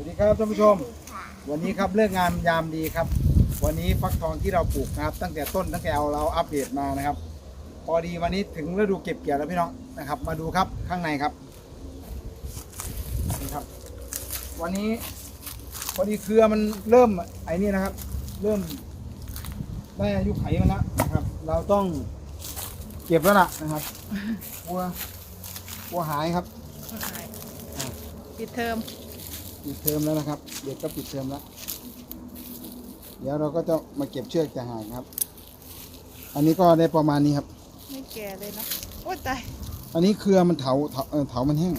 วัสดีครับท่านผู้ชม วันนี้ครับเลิกงานยามดีครับ วันนี้ฟักทองที่เราปลูกนะครับ ตั้งแต่ต้นตั้งแต่เอาเราอัปเดตมานะครับ พอดีวันนี้ถึงฤดูเก็บเกี่ยวแล้วพี่น้องนะครับ มาดูครับข้างในครับนี่ครับ วันนี้พอดีเครือมันเริ่มไอ้นี่นะครับ เริ่มได้อายุไขมันแล้วนะครับ เราต้องเก็บแล้วล่ะนะครับกลัวกลัวหายครับปิดเทอม ปิดเทอมแล้วนะครับ เด็กก็ปิดเทอมแล้ว เดี๋ยวเราก็จะมาเก็บเชือกจะหางครับ อันนี้ก็ได้ประมาณนี้ครับ ไม่แก่เลยเนาะโอ้ยตายอันนี้เครือมันเถาเถาเออเถามันแห้ง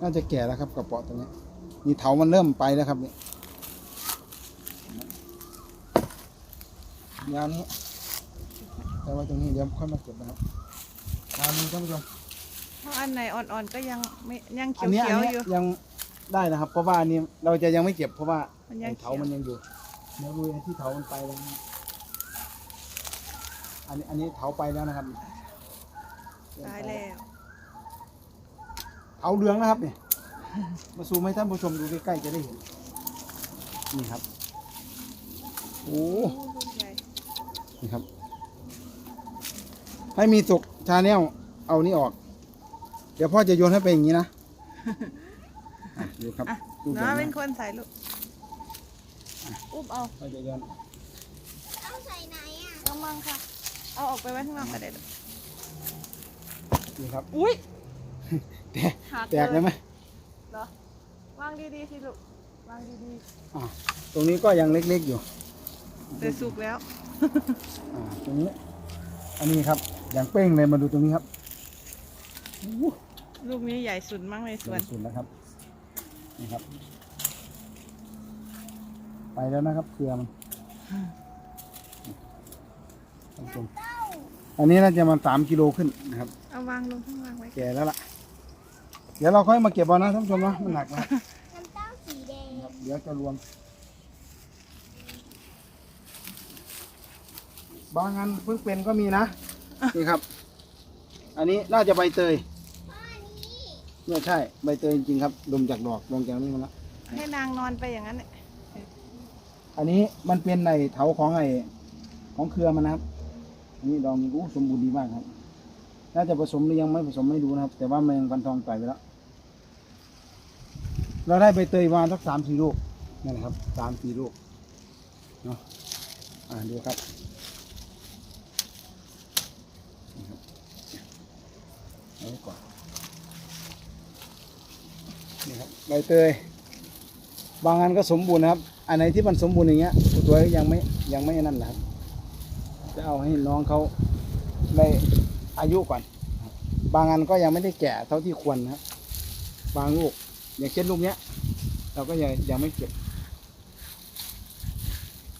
น่าจะแก่แล้วครับกระเปาะตรงนี้นี่เถามันเริ่มไปแล้วครับนี่ยาวนี้แต่ว่าตรงนี้เดี๋ยวค่อยมาเก็บนะครับยาวนี้ท่านผู้ชมเพ ราะอันไหนอ่อนๆก็ยังไม่ยังอันเนี้ยเขีอันยวๆเนี้ยอยู่ ยังได้นะครับ เพราะว่าอันนี้เราจะยังไม่เก็บเพราะว่ามันยังไอ้เถาเขียว มันยังอยู่เดี๋ยวดูไอ้ที่เถามันไปแล้วนะอันนี้อันนี้เถาไปแล้วนะครับตายแล้ว เถาเหลืองนะครับเนี่ย มาซูมให้ท่านผู้ชมดูใกล้ๆจะได้เห็น นี่ครับ โอ้โอ้ลูกใหญ่นี่ครับ ให้มีสุกชาแนลเอานี่ออก เดี๋ยวพ่อจะโยนให้ไปอย่างนี้นะอะดูครับอะดูน้านะเป็นคนใส่ลูกอุ๊บเอาพ่อจะโยนเอาใส่ไหนอะลองมังค่ะ เอาออกไปไว้ข้างนอกก็ได้ลูกนี่ครับอุ้ยแตกหักแตกเลยไหมเหรอวางดีๆสิลูกวางดีอ่าตรงนี้ก็ยังเล็กๆอยู่ๆแต่สุกแล้ว อ่าตรงนี้ อันนี้ครับอย่างเป้งเลยมาดูตรงนี้ครับอู้ ลูกนี้ใหญ่สุดมั้งในสสววนยสุดแล้วครับนี่ครับ ไปแล้วนะครับเครือมันท่านผู้ชมอันนี้น่าจะมาสามกิโลขึ้นนะครับ เอาวางลงข้างล่างไว้แก่แล้วล่ะ เดี๋ยวเราค่อยมาเก็บเอานะท่านผู้ชมนะมันหนักนะน้ำเต้าสีแดงครับเดี๋ยวจะรวม บางอันเพิ่งเป็นก็มีนะ นี่ครับ อันนี้น่าจะใบเตยพ่อนี้ เนี่ยใช่ใบเตยจริงๆครับ ดมจากดอกลงจากนี้มาแล้วให้นางนอนไปอย่างนั้นเนี่ยอันนี้มันเป็นในเถาของไอของเครือมันนะครับ อันนี้ดอกนี้อู้สมบูรณ์ดีมากครับ น่าจะผสมหรือยังไม่ผสมไม่รู้นะครับ แต่ว่าแมงกันทองต่อยไปแล้ว เราได้ใบเตยประมาณสักสามสี่ลูกนี่นนะครับสามสี่ลูกเนาะอ่าดูครับนี่ครับเอาไว้ก่อน นี่ครับใบเตย บางอันก็สมบูรณ์นะครับ อันไหนที่มันสมบูรณ์อย่างเงี้ยตัวยังไม่ยังไม่นั่นนะครับ จะเอาให้น้องเขาได้อายุก่อนนะครับบางอันก็ยังไม่ได้แก่เท่าที่ควรนะครับ บางลูกอย่างเช่นลูกเนี้ย เราก็ยังยังไม่เก็บ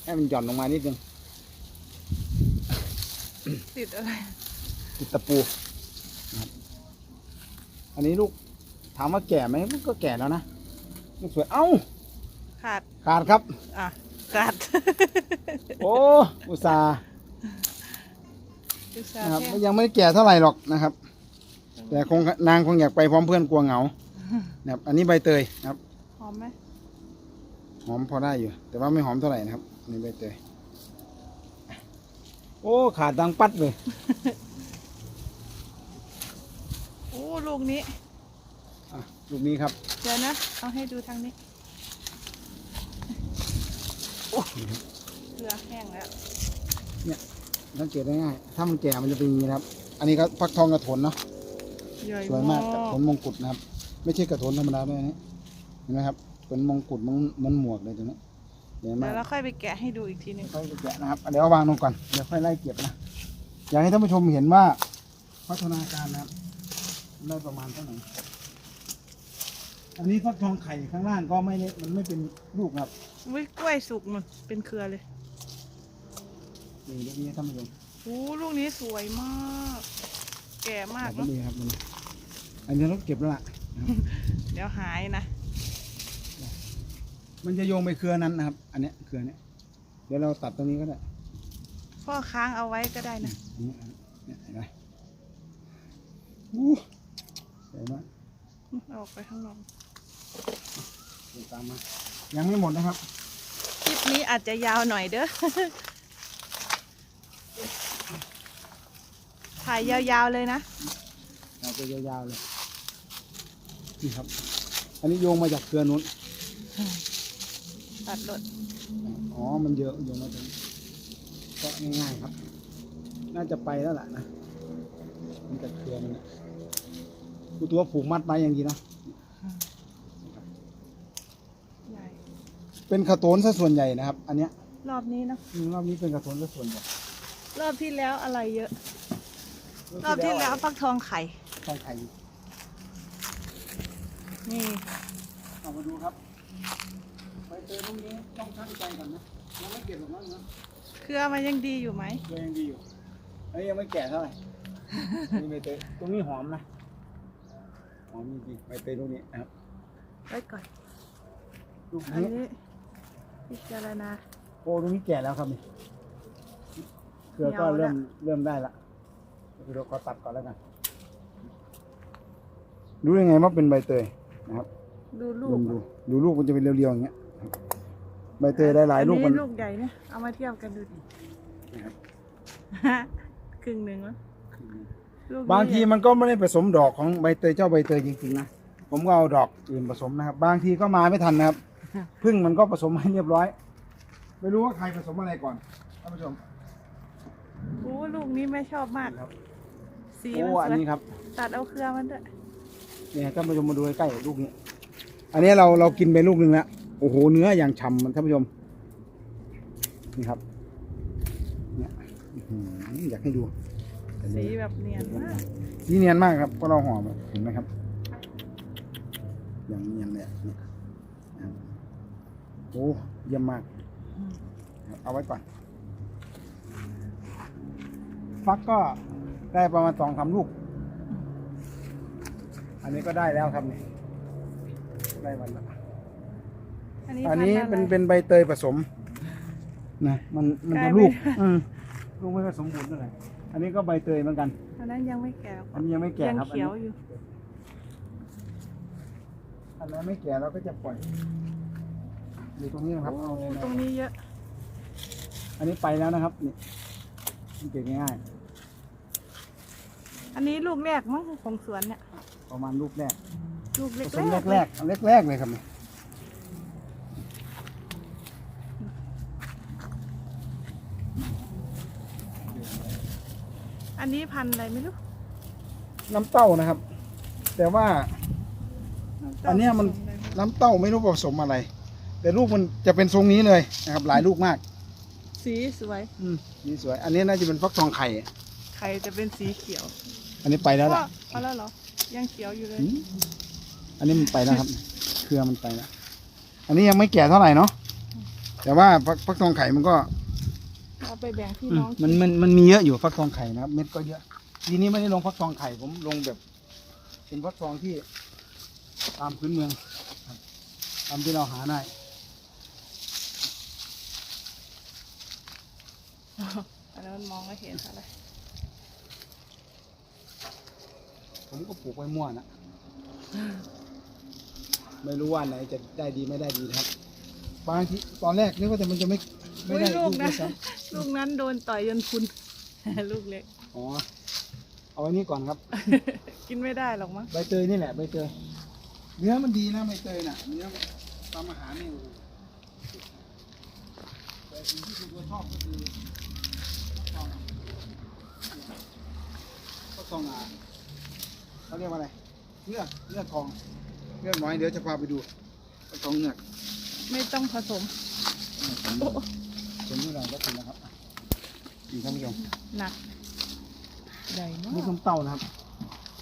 ให้มันหย่อนลงมานิดนึงติดอะไร ติดตะปูนะครับอันนี้ลูก ถามว่าแก่ไหมมันก็แก่แล้วนะลูกสวยเอ้าขาดขาดครับ อะขาดโอ้อุตส่าห์อุตส่าห์นะครับแห้งยังไม่แก่เท่าไหร่หรอกนะครับ แต่คงนางคงอยากไปพร้อมเพื่อนกลัวเหงานะครับอันนี้ใบเตยนะครับหอมไหมหอมพอได้อยู่ แต่ว่าไม่หอมเท่าไหร่นะครับอันนี่ใบเตยโอ้ขาดดังปัดเลย โอ้ลูกนี้อะ ลูกนี้ครับเดี๋ยวนะ เอาให้ดูทางนี้เกลือแห้งแล้วสังเกตได้ง่ายถ้ามันแก่มันจะเป็นอย่างนี้นะครับ อันนี้ก็ฟักทองกระถนเนาะใหญ่สวยมากกระถนมงกุฎนะครับ ไม่ใช่กระถนธรรมดาด้วยนะเห็นไหมครับเป็นมงกุฎเหมันเหมันหมวกเลยตรงนี้ใหญ่มาเดี๋ยกวเราค่อยไปแกะให้ดูอีกทีหนึงค่อยไปแกะนะครับเดี๋ยวเอาวางลงก่อนเดี๋ยวค่อยไล่เก็บนะอยากให้ท่านผู้ชมเห็นว่าพัฒนาการนะครับได้ประมาณเท่าไหร่ อันนี้ฟักทองไข่ข้างล่างก็ไม่ได้มันไม่เป็นลูกนะครับวิกล้วยสุกมันเป็นเครือเลยนี่ลูกนี้ท่านผู้ชมโอ้ลูกนี้สวยมาก แก่มากแบบเนาะนี้ครับมันอันนี้เราเก็บแล้วล่ะ เดี๋ยวหายนะ มันจะโยงไปเครือนั้นนะครับ อันเนี้ยเครือเนี้ยเดี๋ยวเราตัดตรงนี้ก็ได้พ่อค้างเอาไว้ก็ได้นะ อันนี้อันนี้เนี่ยเห็นไหมอู้สวยมากออกไปข้างนอกเดี๋ยว ตามมายังไม่หมดนะครับ คลิปนี้อาจจะยาวหน่อยเด้อ ถ่ายยาวๆเลยนะเราจะยาวๆเลย นี่ครับ อันนี้โยงมาจากเครือนู้น ตัดรถอ๋อ มันเยอะโยงมาถึงก็ง่ายๆครับ น่าจะไปแล้วล่ะนะ มันจากเครือมันนะดูตัวผูกมัดไว้อย่างดีนะ ใหญ่ เป็นขะโตนซะส่วนใหญ่นะครับ อันเนี้ยรอบนี้เนอะอืมรอบนี้เป็นขะโตนซะส่วนใหญ่รอบที่แล้วอะไรเยอะ รอบที่แล้วฟักทองไข่ใช่ไข่อยู่นี่ เอามาดูครับไปเจอตรงนี้ต้องตั้งใจก่อนนะยังไม่เก็บหรอกมั้งนะเครือมันยังดีอยู่ไหมตัวยังดีอยู่อันนี้ยังไม่แก่เท่าไหร่ นี่ใบเตยตรงนี้หอมนะหอมจริงๆใบเตยตรงนี้นะครับไว้ก่อน ลูกอันนี้นี้ พิจารณา โอ้ตรงนี้แก่แล้วครับนี่เครือก็เหนียวแล้วเริ่มเริ่มได้ละเดี๋ยวขอตัดก่อนแล้วกันรู้ยังไงว่าเป็นใบเตยนะครับดูลูลกองดูดูลูกมันจะเป็นเรียวๆอย่างเงี้ยครับใบเตยได้หลายลูกอัมันน นี้ลูกใหญ่เนี่ยเอามาเทียบกันดูดินะครับครึ่งหนึ่งแล้วลูกนี้บางทีใหญ่มันก็ไม่ได้ผสมดอกของใบเตยเจ้าใบเตยจริงๆนะผมก็เอาดอกอื่นผสมนะครับ บางทีก็มาไม่ทันนะครับ พึ่งมันก็ผสมให้เรียบร้อย ไม่รู้ว่าใครผสมอะไรก่อนท่านผู้ชมโอ้ลูกนี้ไม่ชอบมากครับสีโอ้มันอันสวยนี้ครับตัดเอาเครือมันด้วยเนี่ยท่านผู้ชมมาดูใกล้ๆลูกนี้ อันนี้เราเรากินไปลูกหนึ่งแล้วโอ้โหเนื้ออย่างฉ่ำมันท่านผู้ชมนี่ครับเนี่ยอื้อหืออยากให้ดูสีแบบเนียนมากสีเนียนมากครับเพราะเราห่อมาเห็นไหมครับ อย่างเนียนเลยอะเนี่ยนะครับโอ้เยี่ยมมากครับเอาไว้ก่อน ฟักก็ได้ประมาณสองสามลูก อันนี้ก็ได้แล้วครับนี่ได้วันละอันนี้อันนี้พัธุ์ะไรเป็นเป็นใบเตยผสม นะมันมันกลาจะยเป็นลูกอืมลูกไม่ผสมบูรณ์เท่าไหร่อันนี้ก็ใบเตยเหมือนกันอันนั้นยังไม่แก่อันนี้ยังไม่แก่ยังครับอันเขียวนี้อยู่อันนั้นไม่แก่เราก็จะปล่อย อยู่ตรงนี้นะครับโอ้เอาเลยนะตรงนี้เยอะ อันนี้ไปแล้วนะครับนี่มันเก็บง่ายอันนี้ลูกแรกมั้งของสวนเนี่ยๆประมาณลูกแรกลูกผเล็กสมแรกแรกแรกแรกๆเลยครับนี่อันนี้พันธุ์อะไรไม่รู้น้ำเต้านะครับ แต่ว่าอันเนี้ยมันผสอะไรไรู้น้ำเต้าไม่รู้ผสมอะไร แต่ลูกมันจะเป็นทรงนี้เลยนะครับ หลายลูกมาก สีสวย อืมนี่สวย อันนี้น่าจะเป็นฟักทองไข่ ไข่จะเป็นสีเขียวอันนี้ไปแล้วล่ะพ่อพอแล้วเหรอ ยังเขียวอยู่เลย อืม อันนี้มันไปแล้วครับ เครือมันไปแล้ว อันนี้ยังไม่แก่เท่าไหร่เนาะ แต่ว่าฟักฟักทองไข่มันก็ เอาไปแบ่งพี่อืมน้องมันมันมันมีเยอะอยู่ฟักทองไข่นะครับเม็ดก็เยอะ ทีนี้ไม่ได้ลงฟักทองไข่ผมลงแบบ เป็นฟักทองที่ตามพื้นเมืองครับตามที่เราหาได้ อันนั้นมันมองไม่เห็นอะไร ผมก็ปลูกไว้มั่วนะ ไม่รู้ว่าไหนจะได้ดีไม่ได้ดีนะครับ บางทีตอนแรกนึกว่าแต่มันจะไม่ไม่ได้อุ๊ยลูกนะ ด้วยซ้ลูกนั้นโดนต่อยจนพุน ลูกเล็กำอ๋อ เอาไว้นี่ก่อนครับ กินไม่ได้หรอกมั้ง ใบเตยนี่แหละใบเตย เนื้อมันดีนะใบเตยน่ะ เนื้อทำอาหารนี่โอ้โหแต่ สิ่งที่คุณตัวชอบก็คือข้าวตองข้าวตองอะเขาเรียกว่าอะไรเลือกเลือกทองเลือกน้อยเดี๋ยวจะพาไปดูข้าวตองเลือกไม่ต้องผสมผมนี่เราก็ถึงนะครับอะนี่ท่านผู้ชมหนักใหญ่มานี่กน้ำเต้านะครับ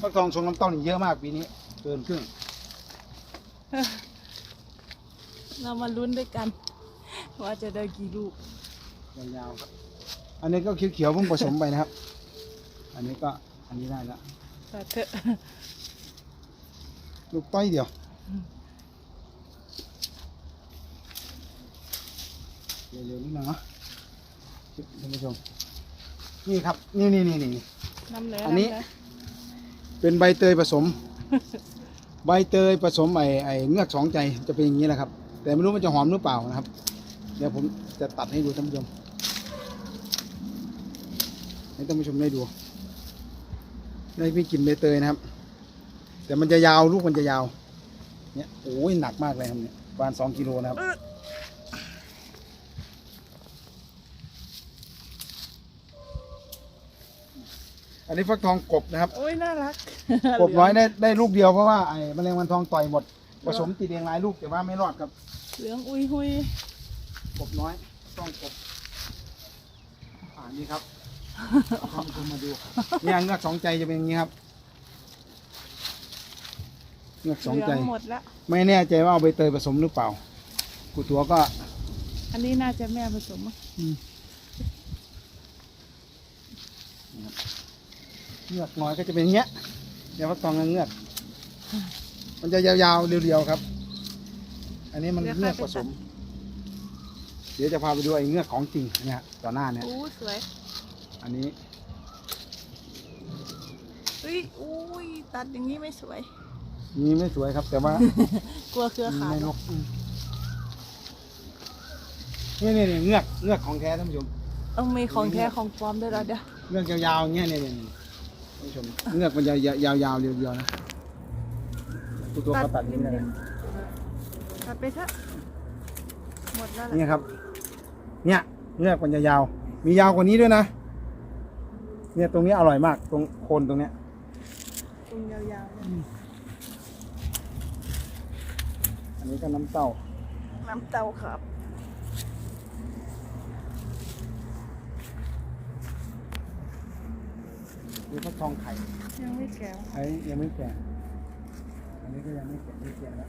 ข้าวตองทรงน้ำเต้านี่เยอะมากปีนี้เกินครึ่งเรามาลุ้นด้วยกัน ว่าจะได้กี่ลูกยาวๆครับ อันนี้ก็เขียวๆเพิ่งผสมไปนะครับ อันนี้ก็อันนี้ได้แล้วแต่เถอะลูกต้อยเดียวเร็วๆนิดนึงเนาะท่านผู้ชมนี่ครับ นี่นี่นี่นี่น้ำเหลืออันนี้ำเหลืเป็นใบเตยผสม ใบเตยผสมไอ้ไอ้เงือกสองใจจะเป็นอย่างนี้แหละครับ แต่ไม่รู้มันจะหอมหรือเปล่านะครับ เดี๋ยวผมจะตัดให้ดูท่านผู้ชมให้ท่านผู้ชมได้ดูได้พี่กินใบเตยนะครับ แต่มันจะยาวลูกมันจะยาว เนี่ยโอ้ยหนักมากเลยครับเนี่ยประมาณสองกิโลนะครับอันนี้ฟักทองกบนะครับโอ้ยน่ารักกบน้อยได้ได้ลูกเดียวเพราะว่าไอ้แมลงวันทองต่อยหมดผสมติดเองหลายลูกแต่ว่าไม่รอดครับ เหลืองอุยหุย กบน้อย ต้องกบอ่านี่ครับท่านผู้ชมมาดูเนี่ยเงือกสองใจจะเป็นอย่างนี้ครับเงือกสองเหลืใจ องหมดแล้วไม่แน่ใจว่าเอาใบเตยผสมหรือเปล่า กูตัวก็ อันนี้น่าจะแม่ผสมมั้งเงือกน้อยก็จะเป็นอย่างเงี้ยเดี๋ยวฟักทองกับเงือก มันจะยาวๆเรียวๆครับ อันนี้มันเงือกผสม เดี๋ยวจะพาไปดูไอ้เงือกของจริงเนี่ยต่อหน้าเนี่ย อู้สวยอันนี้เฮ้ยอุ้ยตัดอย่างนี้ไม่สวย มีไม่สวยครับ แต่ว่ากลัวเครือมีขาดไม่นกอืมนี่นี่นี่เงือกเงือกของแท้ท่านผู้ชมต้องมีของแท้ของปลอมด้วยเหรอเดี๋ยวเงือกยาวๆอย่างเงี้ยเนี่ยเนี่ยเนี่ยท่านผู้ชมเงือกมันจะยาวๆเรียวๆนะตัวตัวเขาตัดนี่เลยริมๆตัดไปเถอะ หมดแล้วแหละนี่ครับ เนี่ยเงือกมันจะยาว มียาวกว่านี้ด้วยนะ เนี่ยตรงนี้อร่อยมาก ตรงโคนตรงเนี้ย ตรงยาวๆเลยอันนี้ก็น้ำเต้า น้ำเต้าครับ นี่ฟักทองไข่ยังไม่แก่ ไอ้ยังไม่แก่ อันนี้ก็ยังไม่แก่ไม่แก่แล้ว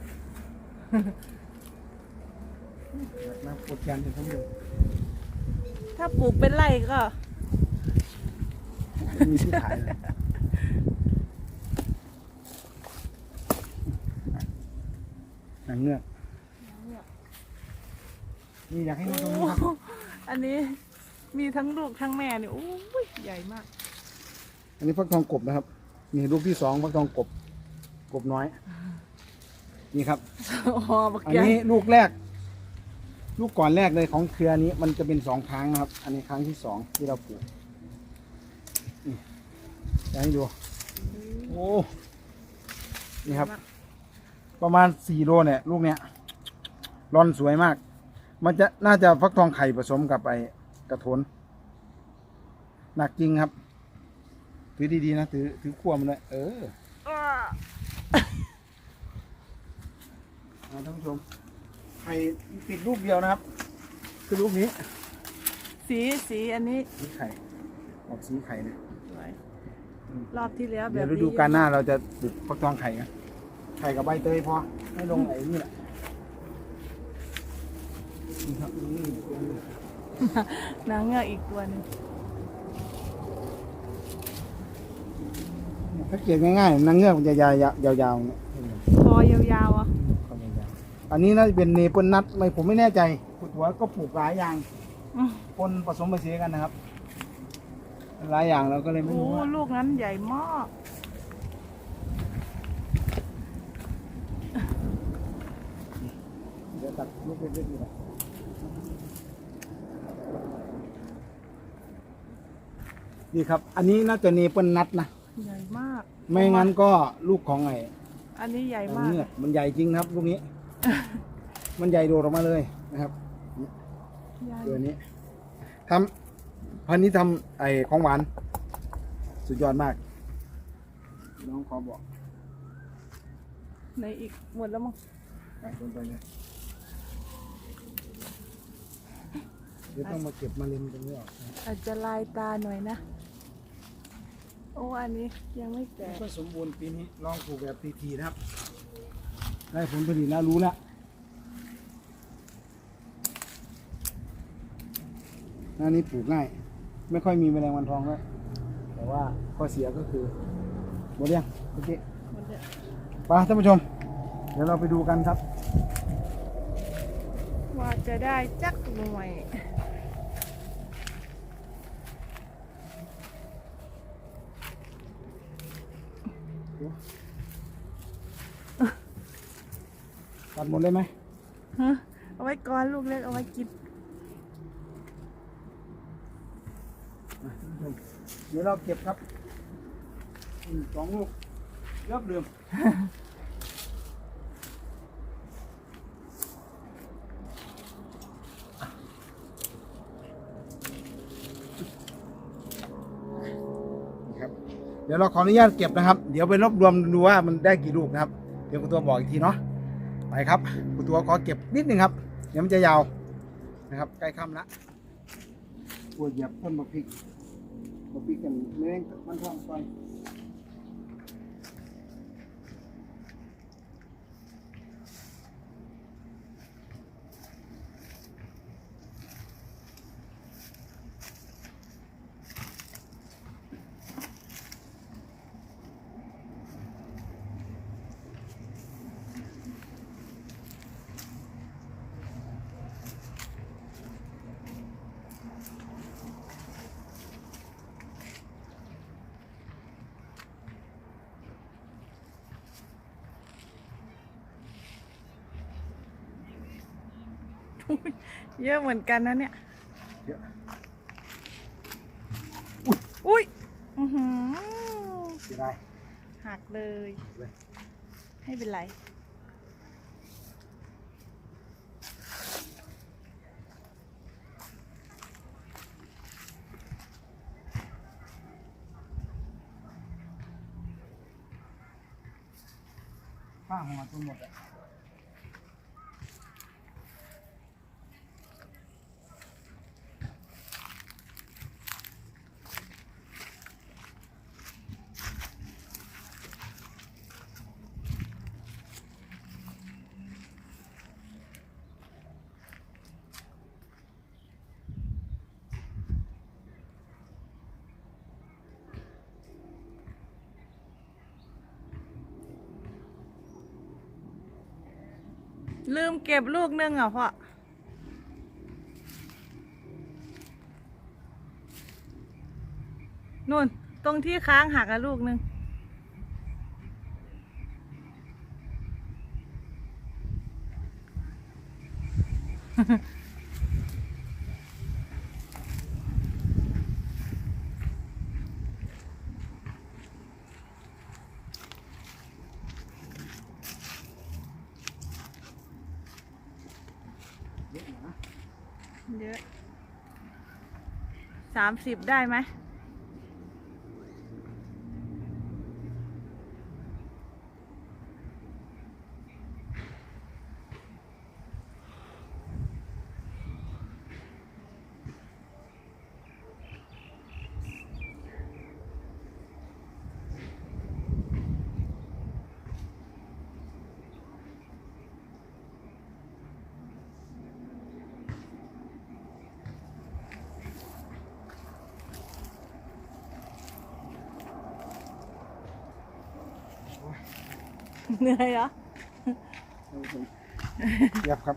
น้ำกดแกนเป็นทั้งหมดถ้าปลูกเป็นไร่ก็ ไม่มีที่ขายเลยหนังเงือกนี่อยากให้ดูตรงนี้ครับอันนี้มีทั้งลูกทั้งแม่เนี่ยโอ้ยใหญ่มาก อันนี้ฟักทองกบนะครับ นี่ลูกที่สองฟักทองกบ กบน้อย นี่ครับ อ๋อบักอันใหญ่นี้ลูกแรก ลูกก่อนแรกเลยของเครือนี้มันจะเป็นสองครั้งนะครับ อันนี้ครั้งที่สองที่เราปลูกนี่จะให้ดู โอ้ นี่ครับ ประมาณสี่โลเนี่ย ลูกเนี้ยร่อนสวยมาก มันจะน่าจะฟักทองไข่ผสมกับไอ้กระโถนหนักจริงครับ ถือดีๆนะถือถือขั้วมันเลยเอออ้าอ่าท่านผู้ชม ไข่ติดลูกเดียวนะครับ คือลูกนี้สีสีอันนี้สีไข่ออกสีไข่เนี่ยสวยรอบที่แล้วแบเดี๋ยวบฤนี้ดูกาลหน้าเราจะปลูกฟักทองไข่กันไข่กับใบเตยพอไม่ลงไอ้นี่แหละนี่ครับนี่นางเงือกอีกตัวหนึงถ้าเกลียดง่ายๆนางเงือกมันจะยาวยาวๆเนี่ยคอยาวๆอะความยาวๆ อันนี้น่าจะเป็นเนเปิลนัทไม่ผมไม่แน่ใจขุดหัวก็ปลูกหลายอย่างอืมปนผสมผสานกันนะครับ หลายอย่างเราก็เลยไม่โอ้รู้ว่าลูกนั้นใหญ่มากเดี๋ยวตัดลูกเล็กๆดีกว่านี่ครับ อันนี้น่าจะเนเปิลนัทนะใหญ่มากไม่งั้นก็ลูกของไอ้อันนี้ใหญ่มากเงือกมันใหญ่จริงนะครับลูกนี้ มันใหญ่โดดออกมาเลยนะครับใหญ่ตัวนี้ทำพันธุ์นี้ทำไอ้ของหวาน สุดยอดมาก น้องขอบอกในอีกหมดแล้วมั้งอะคนไปเลยเดี๋ยวต้องมาเก็บมาเล็มตรงนี้ออกนะอาจจะลายตาหน่อยนะ โอ้อันนี้ยังไม่แก่ก็สมบูรณ์ปีนี้ลองปลูกแบบทีๆนะครับ ได้ผลผลิตแล้วรู้แล้วหน้านี้ปลูกง่าย ไม่ค่อยมีแมลงวันทองด้วยแต่ว่าข้อเสียก็คือหมดยังโอเคหมดแล้วไปท่านผู้ชม เดี๋ยวเราไปดูกันครับ ว่าจะได้จักหน่วย หมดเลยไหมฮะเอาไว้ก่อนลูกเล็กเอาไว้กินอะท่านผู้ชมเดี๋ยวเราเก็บครับอืมสองลูกเริ่มเดิมนี่ครับเดี๋ยวเราขออนุญาตเก็บนะครับ เดี๋ยวไปรวบรวมดูว่ามันได้กี่ลูกนะครับ เดี๋ยวคุณตัวบอกอีกทีเนาะ ไปครับคุณตัวขอเก็บนิดนึงครับ เดี๋ยวมันจะยาวนะครับ ใกล้ค่ำละปวดเหยียบต้นมะพริกมะพริกกันเลี้ยงมันท่องไป เยอะเหมือนกันนะเนี่ย เยอะอุ้ยอือหือเสียดายหักเลย เลยให้เป็นไร ป้าหัวจนหมดอะ ลืมเก็บลูกนึงอะพ่อนู่น ตรงที่ค้างหักอะลูกนึง เยอะอยู่นะ เยอะสามสิบได้ไหม เหนื่อยเหรอท่านผู้ชมเทียบครับ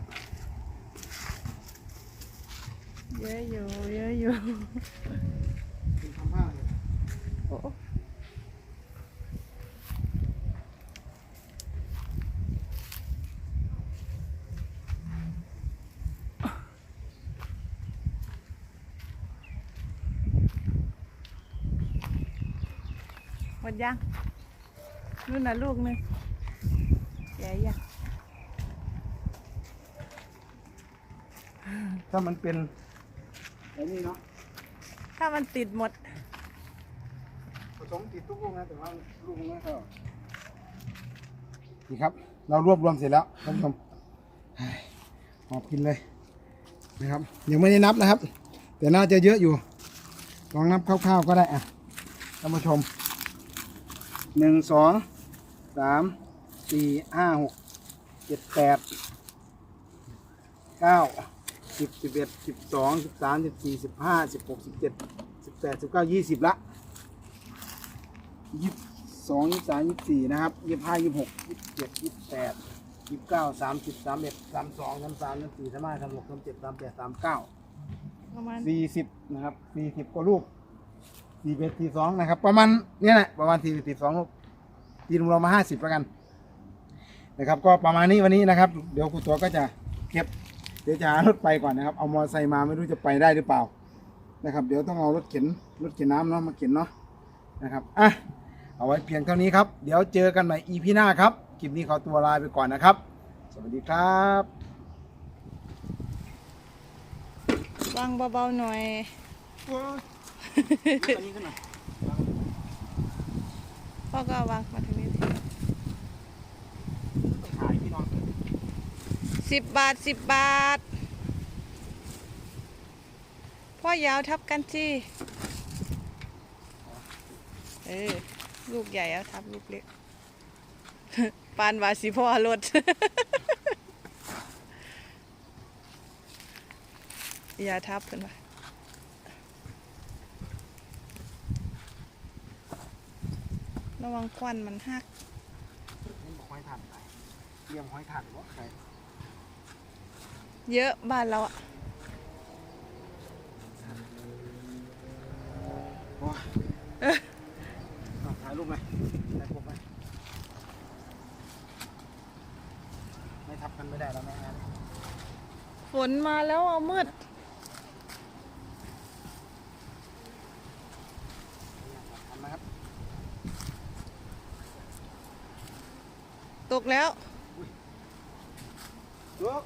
เยอะอยู่เยอะอยู่เป็นคำผ้าเลยโอ้หมดยังนู่นน่ะลูกหนึงใหญ่ยัง ถ้ามันเป็นไอ้นี่เนาะถ้ามันติดหมด ผสมติดทุกลูกนะแต่ว่าลูกมันไม่เข้านี่ครับ เรารวบรวมเสร็จแล้วท่านผู้ชมเฮ้ยหอบกินเลยนะครับยังไม่ได้นับนะครับ แต่น่าจะเยอะอยู่ ลองนับคร่าวๆก็ได้อะท่านผู้ชมหนึ่งสองสามสี่ห้าหกเจ็ดแปดเก้า สิบสิบเอ็ดสิบสองสิบสามสิบสี่สิบห้าสิบหกสิบเจ็ดสิบแปดสิบเก้ายี่สิบละยี่สิบสองยี่สิบสามยี่สิบสี่นะครับยี่สิบห้ายี่สิบหกยี่สิบเจ็ดยี่สิบแปดยี่สิบเก้าสามสิบสามเอ็ดสามสองสามสามสามสี่สามห้าสามหกสามเจ็ดสามแปดสามเก้าประมาณสี่สิบนะครับสี่สิบกว่าลูกสี่เอ็ดสี่สองนะครับ ประมาณเนี้ยแหละประมาณสี่สิบสองลูกตีรวมๆมาห้าสิบแล้วกัน นะครับ ก็ประมาณนี้วันนี้นะครับ เดี๋ยวครูตัวก็จะเก็บ เดี๋ยวจะหารถไปก่อนนะครับ เอามอเตอร์ไซค์มาไม่รู้จะไปได้หรือเปล่านะครับ เดี๋ยวต้องเอารถเข็นรถเข็นน้ำเนาะมาเข็นเนาะนะครับอะเอาไว้เพียงเท่านี้ครับ เดี๋ยวเจอกันใหม่ EP หน้าครับคลิปนี้ขอตัวลาไปก่อนนะครับ สวัสดีครับวางเบาๆหน่อยอันนี้ขึ้นหน่อยพ่อก็เอาวางมาทางนี้ ขายพี่น้อง สิบบาทสิบบาท พ่อยาวทับกันสิเออ ลูกใหญ่เอาทับลูกเล็กปานวาสิพ่อรถอย่าทับกันไประวังควันมันหักนี่บอกห้อยถ่านไปเตรียมห้อยถ่านว่าใคร เยอะบ้านเราอะโอ้ยเอาถ่ายรูปไหมถ่ายผมไหมไม่ทับกันไม่ได้แล้วแม่งั้นฝนมาแล้วเอามืด ทำนะครับตกแล้ว ลุก